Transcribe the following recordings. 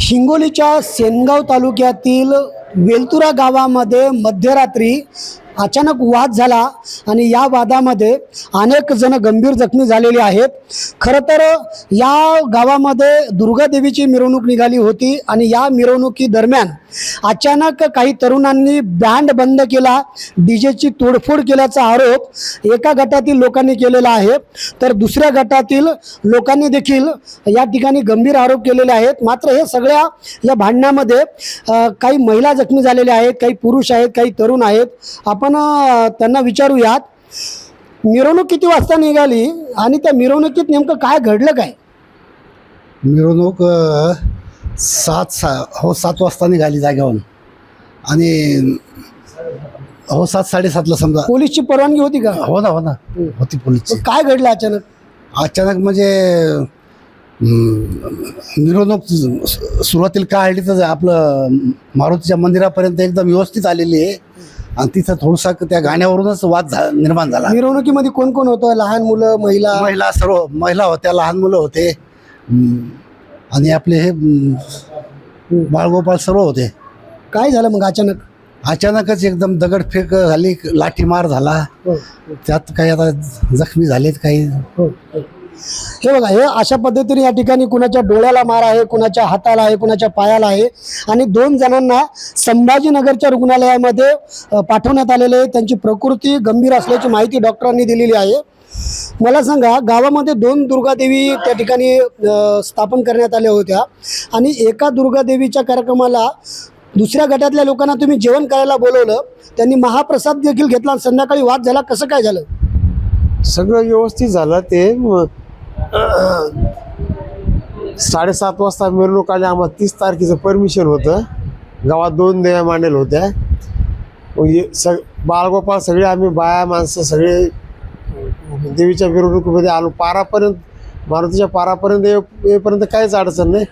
हिंगोलीच्या सेनगाव तालुक्यातील वेलतुरा गावामध्ये मध्यरात्री अचानक वाद झाला आणि या वादामध्ये अनेक जण गंभीर जखमी झालेले आहेत. खरं तर या गावामध्ये दुर्गादेवीची मिरवणूक निघाली होती आणि या मिरवणुकीदरम्यान अचानक काही तरुणांनी बँड बंद केला डीजेची तोडफोड केल्याचा आरोप एका गटातील लोकांनी केलेला आहे. तर दुसऱ्या गटातील लोकांनी देखील या ठिकाणी गंभीर आरोप केलेले आहेत. मात्र हे सगळ्या या भांडणामध्ये काही महिला जखमी झालेल्या आहेत काही पुरुष आहेत काही तरुण आहेत. आपण त्यांना विचारूयात. मिरवणूक किती वाजता निघाली आणि त्या मिरवणुकीत नेमकं काय घडलं काय? मिरवणूक सात सा हो सात वाजता निघाली जागेवरून. आणि हो सात साडेसातला समजा. पोलीसची परवानगी होती का? हो ना हो ना. होती पोलीसची. काय घडलं अचानक? अचानक म्हणजे मिरवणूक सुरुवातीला काय आली तर आपलं मारुतीच्या मंदिरापर्यंत एकदम व्यवस्थित आलेली आहे. आणि तिथं थोडसा त्या गाण्यावरूनच वाद झा निर्माण झाला. मिरवणुकीमध्ये कोण कोण होतं? लहान मुलं महिला? महिला सर्व महिला होत्या लहान मुलं होते. हम्म, आणि आपले हे हम्म, बाळगोपाळ सर्व होते. काय झालं मग अचानक? अचानकच एकदम दगडफेक झाली लाठीमार झाला. त्यात काही आता जखमी झालेत काही. हे. बघा हे अशा पद्धतीने या ठिकाणी कुणाच्या डोळ्याला मार आहे कुणाच्या हाताला आहे कुणाच्या पायाला आहे. आणि दोन जणांना संभाजीनगरच्या रुग्णालयामध्ये पाठवण्यात आलेले आहे. त्यांची प्रकृती गंभीर असल्याची माहिती डॉक्टरांनी दिलेली आहे. मला सांगा गावामध्ये दोन दुर्गादेवी त्या ठिकाणी स्थापन करण्यात आल्या होत्या. आणि एका दुर्गादेवीच्या कार्यक्रमाला दुसऱ्या गटातल्या लोकांना तुम्ही जेवण करायला बोलवलं. त्यांनी महाप्रसाद देखील घेतला आणि संध्याकाळी वाद झाला. कसं काय झालं? सगळं व्यवस्थित झालं ते. साडेसात वाजता मिरवणूक आली आम्हाला तीस तारखेचं परमिशन होतं. गावात दोन देव्या मांडेल होत्या. हे सग बाळगोपाळ सगळे आम्ही बाया माणसं सगळे देवीच्या मिरवणुकीमध्ये आलो. पारापर्यंत मारुतीच्या पारापर्यंत येईपर्यंत काहीच अडचण नाही.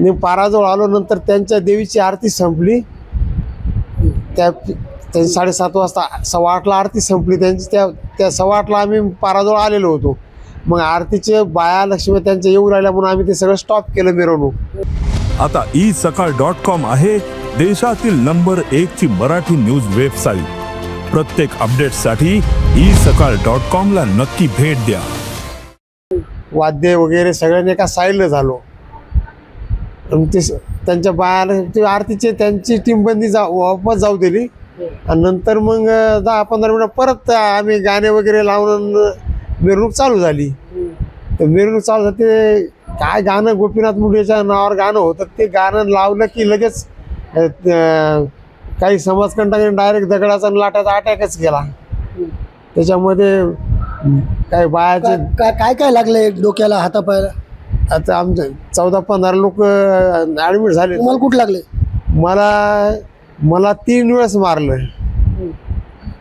मी पाराजवळ आलो. नंतर त्यांच्या देवीची आरती संपली. त्या त्यांची साडेसात वाजता सव्वा आठला आरती संपली. त्यांची त्या त्या सव्वा आठला आम्ही पाराजवळ आलेलो होतो. मग आरतीचे बाया लक्ष्मी त्यांच्या येऊ राहिल्या म्हणून आम्ही ते सगळं स्टॉप केलं मिरवणूक. आता ई सकाळ डॉट कॉम आहे देशातील नंबर एक ची मराठी न्यूज वेबसाईट प्रत्येक अपडेटसाठी ई सकाळ डॉट कॉम ला नक्की भेट द्या. वाद्य वगैरे सगळ्यांनी एका साईडला झालो. ते त्यांच्या बायाला ते आरतीचे त्यांची टीमबंदी जा वापस जाऊ दिली. आणि नंतर मग दहा पंधरा मिनिटं परत आम्ही गाणे वगैरे लावून मिरवणूक चालू झाली. तर मिरवणूक चालू झाली ते काय गाणं गोपीनाथ मुंडेच्या नावावर गाणं होतं ते गाणं लावलं की लगेच काही समाजकंटाने डायरेक्ट दगडाचा लाटाचा अटॅकच केला. त्याच्यामध्ये काही बायाचे काय काय- काय काय लागलंय डोक्याला हातापायाला? आता आमचे चौदा पंधरा लोक ॲडमिट झाले. तुम्हाला कुठं लागले? मला मला तीन वेळेस मारलं.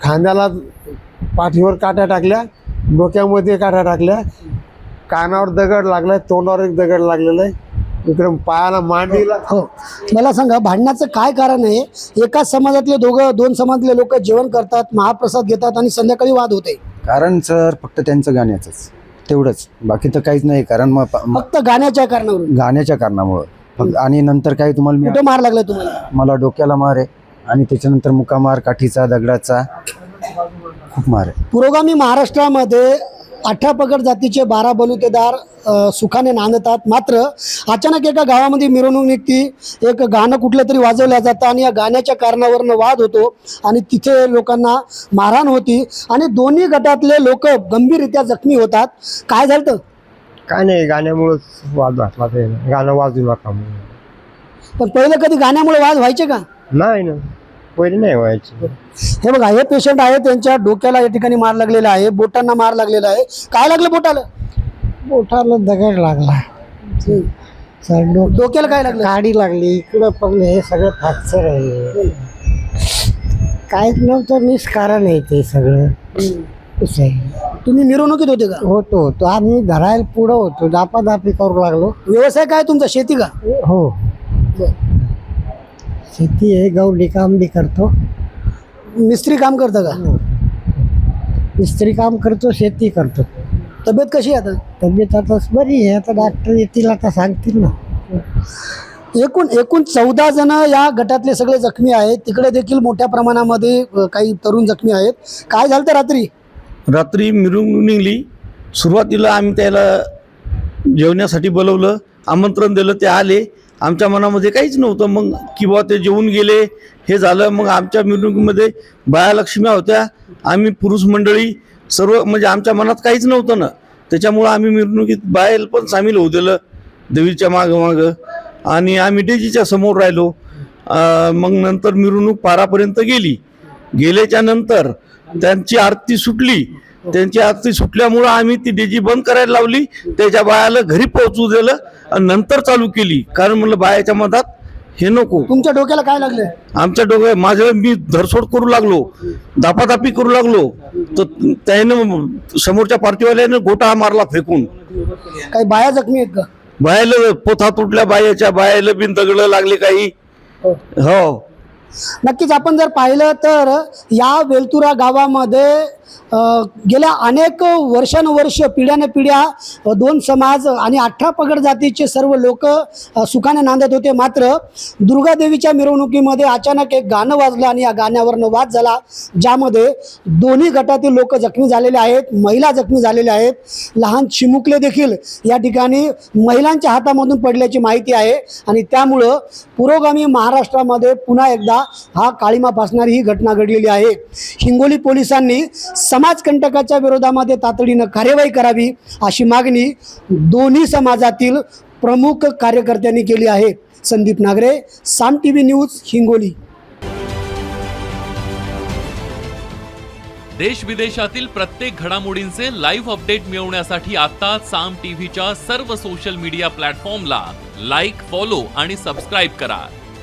खांद्याला पाठीवर काट्या टाकल्या. डोक्यामध्ये काट्या टाकल्या. कानावर दगड लागलाय तोंडावर एक दगड लागलेला आहे इकडे पायाला मांडीला. हो. मला सांगा भांडणाचं काय कारण आहे? एकाच समाजातले दोघं दोन समाजातले लोक जेवण करतात महाप्रसाद घेतात आणि संध्याकाळी वाद होते. कारण सर फक्त त्यांचं गाण्याचंच. तेवढंच. बाकी तर काहीच नाही. कारण मग फक्त गाण्याच्या कारणावरून. गाण्याच्या कारणामुळं. आणि नंतर काही तुम्हाला मी कुठं मार लागला तुम्हाला? मला डोक्याला मार आहे. आणि त्याच्यानंतर मुकामार काठीचा दगडाचा. खूप मार आहे. पुरोगामी महाराष्ट्रामध्ये अठरा पगड जातीचे बारा बलुतेदार अ, सुखाने नांदतात. मात्र अचानक एका गावामध्ये मिरवणूक निघती. एक गाणं कुठलं तरी वाजवलं जातं आणि या गाण्याच्या कारणावरनं वाद होतो आणि तिथे लोकांना मारहाण होती आणि दोन्ही गटातले लोक गंभीररित्या जखमी होतात. काय झालं होतं? काय नाही गाण्यामुळंच वाद घातला ते गाणं वाजू नका म्हणून. पण पहिलं कधी गाण्यामुळे वाद व्हायचे का? नाही ना. पहिले नाही व्हायची. हे बघा हे पेशंट आहे त्यांच्या डोक्याला या ठिकाणी मार लागलेला आहे बोटांना मार लागलेला आहे. काय लागलं बोटाला? पोटाला दगड लागला. सर डो डोक्याला काय लागलं? गाडी लागली इकडं पण हे सगळं फ्रॅक्चर आहे. काहीच नव्हतं निष्कारण आहे ते सगळं. असं आहे. तुम्ही मिरवणुकीत होते का? होतो होतो. आम्ही धरायला पुढं होतो दापादापी करू लागलो. व्यवसाय काय तुमचा? शेती का? हो. शेती आहे गवडी काम बी करतो. मिस्त्री काम करता का? मिस्त्री काम करतो शेती करतो. तब्येत कशी आहे आता? तब्येत आता बरी आहे आता डॉक्टर येतील आता सांगतील ना. एकूण एकूण चौदा जण या गटातले सगळे जखमी आहेत. तिकडे देखील मोठ्या प्रमाणामध्ये अ, काही तरुण जखमी आहेत. काय झालं तर रात्री? रात्री मिरवणूक निघली. सुरुवातीला आम्ही त्याला जेवण्यासाठी बोलवलं आमंत्रण दिलं ते आले. आमच्या मनामध्ये काहीच नव्हतं. मग किंवा ते जेवून गेले हे झालं. मग आमच्या मिरवणुकीमध्ये बायालक्ष्म्या होत्या. आम्ही पुरुष मंडळी सर्व म्हणजे आमच्या मनात काहीच नव्हतं ना. त्याच्यामुळं आम्ही मिरवणुकीत बाहेर पण सामील होऊ दिलं देवीच्या मागं मागं. आणि आम्ही डेजीच्या समोर राहिलो. मग नंतर मिरवणूक पारापर्यंत गेली. गेल्याच्यानंतर त्यांची आरती सुटली. त्यांची आरती सुटल्यामुळं आम्ही ती डेजी बंद करायला लावली. त्याच्या बायाला घरी पोहोचू दिलं आणि नंतर चालू केली. कारण म्हणलं बायाच्या मधात हे नको. तुमच्या डोक्याला काय लागले आमच्या डोक्या माझं मी धरसोड करू लागलो. दापादापी करू लागलो. तर त्यानं समोरच्या पार्टीवाल्यानं गोटा मारला फेकून. काही बाया जखमी आहेत का? बायाला पोथा तुटल्या बायाच्या बायाला बिन दगड लागले काही. हो. नक्कीच आपण जर पाहिलं तर या वेलतुरा गावामध्ये गेल्या अनेक वर्षानुवर्ष पिढ्यानपिढ्या पिढ्या दोन समाज आणि अठरा पगड जातीचे सर्व लोक सुखाने नांदत होते. मात्र दुर्गादेवीच्या मिरवणुकीमध्ये अचानक एक गाणं वाजलं आणि या गाण्यावरनं वाद झाला ज्यामध्ये दोन्ही गटातील लोक जखमी झालेले आहेत महिला जखमी झालेल्या आहेत. लहान चिमुकले देखील या ठिकाणी महिलांच्या हातामधून पडल्याची माहिती आहे आणि त्यामुळं पुरोगामी महाराष्ट्रामध्ये पुन्हा एकदा हा काळीमा फासणारी ही घटना घडलेली आहे. हिंगोली पोलिसांनी समाजकंटकाच्या विरोधामध्ये तातडीनं कार्यवाही करावी अशी मागणी दोन्ही समाजातील प्रमुख कार्यकर्त्यांनी केली आहे. Sandeep Nagre Saam T V news Hingoli. देश विदेशातील प्रत्येक घडामोडींचे लाईव्ह अपडेट मिळवण्यासाठी आता साम टीव्हीच्या सर्व सोशल मीडिया प्लॅटफॉर्मला लाईक फॉलो आणि सबस्क्राईब करा.